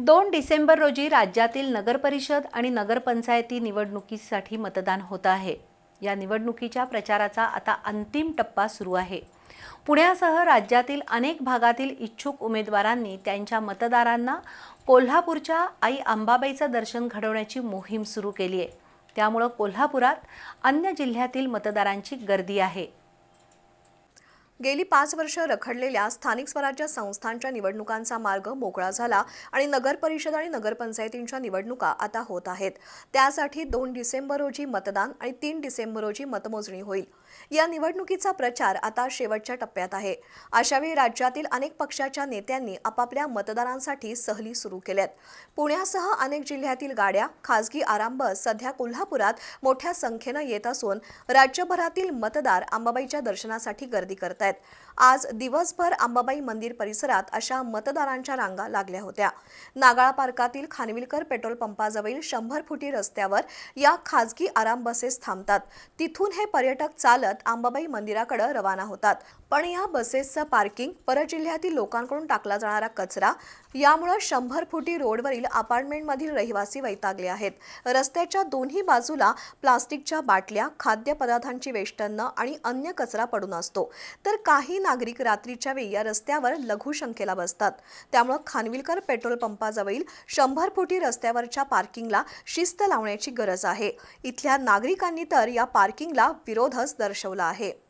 दोन डिसेंबर रोजी राज्यातील नगरपरिषद आणि नगरपंचायती निवडणुकीसाठी मतदान होत आहे. या निवडणुकीच्या प्रचाराचा आता अंतिम टप्पा सुरू आहे. पुण्यासह राज्यातील अनेक भागातील इच्छुक उमेदवारांनी त्यांच्या मतदारांना कोल्हापूरच्या आई अंबाबाईचं दर्शन घडवण्याची मोहीम सुरू केली आहे. त्यामुळं कोल्हापुरात अन्य जिल्ह्यातील मतदारांची गर्दी आहे. गेली पाच वर्ष रखडलेल्या स्थानिक स्वराज्य संस्थांच्या निवडणुकांचा मार्ग मोकळा झाला आणि नगर परिषद आणि नगरपंचायतींच्या निवडणुका आता होत आहेत. त्यासाठी दोन डिसेंबर रोजी मतदान आणि तीन डिसेंबर रोजी मतमोजणी होईल. या निवडणुकीचा प्रचार आता शेवटच्या टप्प्यात आहे. अशावेळी राज्यातील अनेक पक्षाच्या नेत्यांनी आपापल्या मतदारांसाठी सहली सुरू केल्यात. पुण्यासह अनेक जिल्ह्यातील गाड्या खासगी आरामबस सध्या कोल्हापुरात मोठ्या संख्येनं येत असून राज्यभरातील मतदार अंबाबाईच्या दर्शनासाठी गर्दी करत आहेत आज दिवसभर अंबाबाई मंदिर परिसरात अशा मतदारांच्या रांगा लागल्या होत्या. नागाळा पार्कातील खानविलकर पेट्रोल पंपाजवळील शंभर फुटी रस्त्यावर या खाजगी आराम बसेस थांबतात. तिथून हे पर्यटक चालत अंबाबाई मंदिराकडे रवाना होतात. पण या बसेसचं पार्किंग परजिल्ह्यातील लोकांकडून टाकला जाणारा कचरा यामुळं शंभर फुटी रोडवरील अपार्टमेंटमधील रहिवासी वैतागले आहेत. रस्त्याच्या दोन्ही बाजूला प्लास्टिकच्या बाटल्या खाद्यपदार्थांची वेष्टन्न आणि अन्य कचरा पडून असतो. तर काही नागरिक रात्रीच्या वेळी या रस्त्यावर लघुशंकेला बसतात. त्यामुळं खानविलकर पेट्रोल पंपाजवळील शंभर फुटी रस्त्यावरच्या पार्किंगला शिस्त लावण्याची गरज आहे. इथल्या नागरिकांनी तर या पार्किंगला विरोधच दर्शवला आहे.